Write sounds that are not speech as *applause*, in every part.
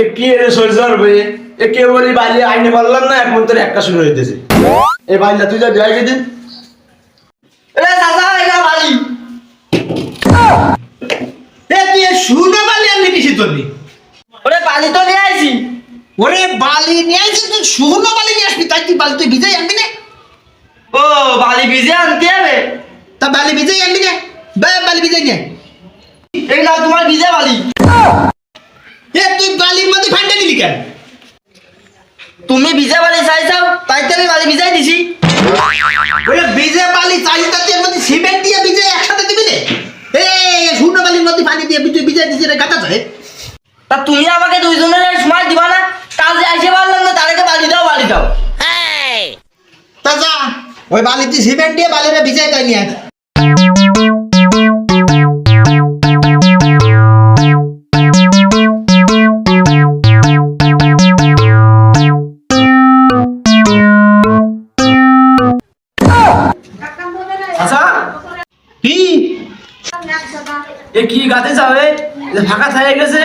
এ কি রে সরজার ভাই এ কে বলি বালি আইনে পারলাম না এখন তোর একটা শুরু হইতেছে। এ বাইলা তুই যা বিয়ে দিন এ চাচা এটা বালি। এ বালি কিসি তোরনি ওরে বালি তো নিয়ে আইছি। ওরে বালি নিয়ে আসিস তুই শুকনো বালি নিয়ে আসবি, তাই তুই বালি তুই আনবি না? ও, বালি ভিজে আনতে হবে? তা বালি ভিজাই আনবি না? বালি ভিজাই নিয়ে তোমার ভিজে বালি। এ তুই বালির মধ্যে ফান্ডা নিলি কেন? তুমি ভিজে বালি চাইছাও তাই তো আমি বালি ভিজাই দিছি। ওরে ভিজে বালি চাইলি তা তুই এর মধ্যে সিমেন্ট দিয়ে ভিজে একসাথে দিবি না? এ শুকনো বালির মধ্যে পানি দিয়ে তুই ভিজাই দিছিস রে গাটা ধরে তা তুমি আমাকে দুইজনের সময় দিবা না কাজে আইসে পারলাম না তাদেরকে বালি দাও বালি দাও। তা যা ওই বালিতে সিমেন্ট দিয়ে বালিরে ভিজাই তাই নিয়ে এ কি গাতে যাবে? ফাঁকা থাকে গেছে?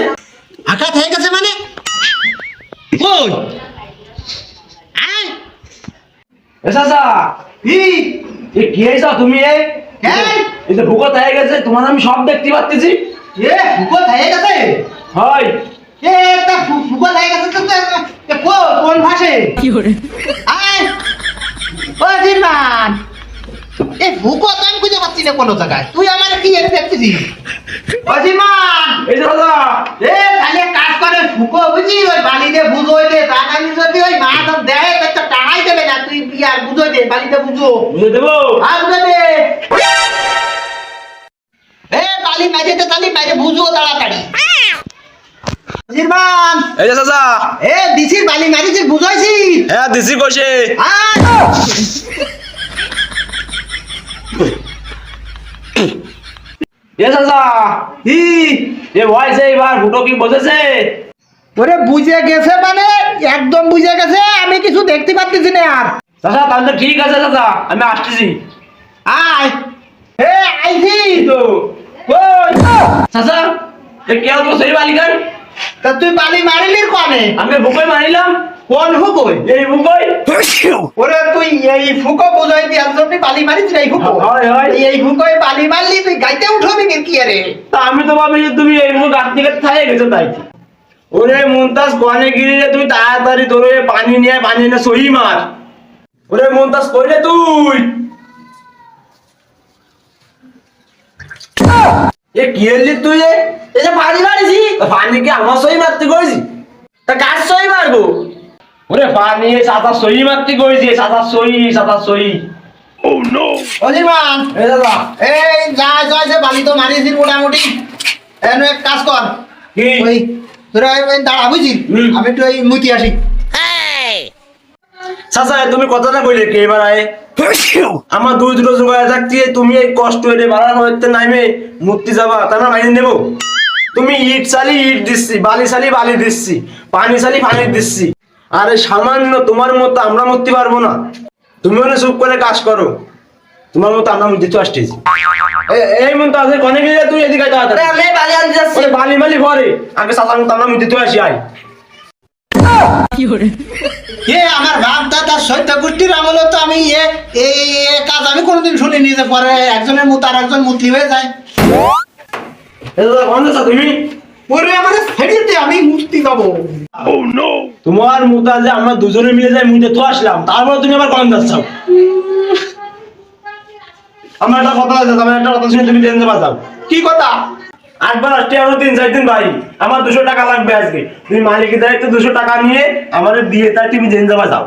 হয়ে গেছে মানে? কই? আয়! এ চাচা কি এ কি হয়েছ তুমি এ? এই যে ভুকত হয়ে গেছে তোমার আমি সব দেখতে পাচ্ছি এ হয়ে গেছে? হয়। এ তা ফু- হয়ে গেছে তো তো- এ কোন ভাষে আয়! ও জিরমান এ আমি খুঁজে পাচ্ছি না কোনো জায়গায়। তুই আমার কি এনে দেখতেছিস? এই যে এ তাহলে কাজ করে ফুকো বুঝি ওই বালিতে বুঝোই দে তা যদি ওই মাছ দেয় তো টাকাই দেবে না তুই ইয়ার বুঝোই দে বালিতে বুঝো? বুঝে দেবো। আর বুঝে দে। এ বালি মেঝে তো তালি মেঝে বুঝো তাড়াতাড়ি। জিরমান এই যে চাচা এ দিছির বালি মারিছিস বুঝাইছি। হ্যাঁ দিছি কইছে *coughs* *coughs* এ চাচা কি এ এবার ফুটো কি বসেছে ওরে বুঝে গেছে মানে? একদম বুঝে গেছে আমি কিছু দেখতে পাচ্ছি না আর। চাচা তাহলে ঠিক আছে চাচা আমি আসতেছি। আয়। এ আইছি। তো চাচা এ কে তো সেই বালিকার? তা তুই বালি মারিলির কনে? আমি বুকই মারিলাম। কোন হুকই এই বুকই ওরে তুই এই ফুকো বুঝাই দি আর জন্য বালি মারিস এই ফুকো। এই ফুকোয় বালি মারলি তুই গাইতে উঠবি কি কি আরে? তা আমি তো ভাবি যে তুমি এই মুখ গাছ থেকে থাই গেছো তাই। ওরে মুনতাজ কোয়ানে গিরি রে তুই তাড়াতাড়ি তোর পানি নিয়ে পানি নিয়ে সহি মার। ওরে মুনতাজ কইলে তুই? এ কি হলি তুই এ? যে বালি মারিছি। পানি কি আমার সহি মারতে কইছি? তা গাছ সই মারবো? ওরে পানি সাতা সহি মারতে কইছি সাতা সহি সাতা সহি অজিরমান এ দাদা। এই যা যা যে বালি তো মারিছিস মোটামুটি। এনে এক কাজ কর। কি? ওই তোরা ওই দাঁড়া বুঝি আমি একটু ওই মুতি আসি। চাচা তুমি কথাটা কইলে কে? এবার আয়। আমার দুই দুটো জোগাড় থাকতে তুমি এই কষ্ট হইলে বাড়ার হইতে নাইমে মূর্তি যাবা তার মাইনে নেব? তুমি ইট চালি ইট দিচ্ছি বালি চালি বালি দিচ্ছি পানি চালি পানি দিচ্ছি। আরে সামান্য তোমার মতো আমরা মরতে পারব না। তুমি মনে চুপ করে কাজ করো। তোমার মতো আমরা মধ্যে তো আসতেছি। এ- এই মতো আছে কনে গেলে তুই এদিকে তাড়াতাড়ি। আমি বালি আনতে যাচ্ছি। বালি মালি ভরে আগে চাচার মতো আমরা মধ্যে তো আসি আয়। এ আমার বাপ দাদা সৈত্য গোষ্ঠীর আমলে তো আমি এ এই এ কাজ আমি কোনোদিন শুনিনি যে পরে একজনের মুত আর একজন মুতি হয়ে যায়। তুমি? পরে আমার ফেরিতে আমি মুক্তি পাবো তোমার মুতা যে আমরা দুজনে মিলে যাই মুইতে তো আসলাম। তারপর তুমি আবার কম যাচ্ছ? আমার একটা কথা আছে আমার একটা কথা শুনে তুমি জেনে বাঁচাও। কি কথা? আটবার আসতে আমার তিন, চার দিন ভাই। আমার দুশো টাকা লাগবে আজকে। তুমি মালিকের দায়িত্ব দুশো টাকা নিয়ে আমার দিয়ে, তাই তুমি জেনে বাঁচাও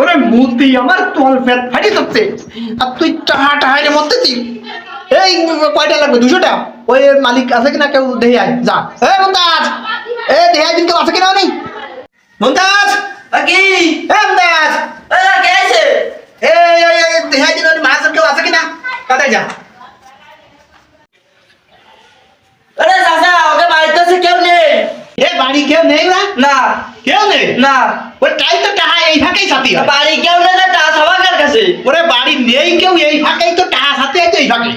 ওরে মুতি আমার তোল ফেট ফাটি যাচ্ছে আর তুই টাহা টাহাইয়ের মধ্যে এই, কয়টা লাগবে? দুশোটা? ওই মালিক আছে কিনা কেউ দেখে আয়। যা। এ মন্তাজ এ আয় দিন কেউ আছে কিনা নেই মন্তাজ তা কি এ মন্তাজ এ কে আছে এই এই এই দেখে আয় দিন ওই মাছ কেউ আছে কিনা কাটাই যা আরে চাচা ওকে বাড়িতে আছে কেউ নেই এ বাড়ি কেউ নেই না না কেউ নেই না ওই তাই তো টাহা এই ফাঁকেই সাথী হয় বাড়ি কেউ নেই না তা সবার কাছে ওরে বাড়ি নেই কেউ এই ফাঁকেই তো টাহা সাথে আছে এই ফাঁকে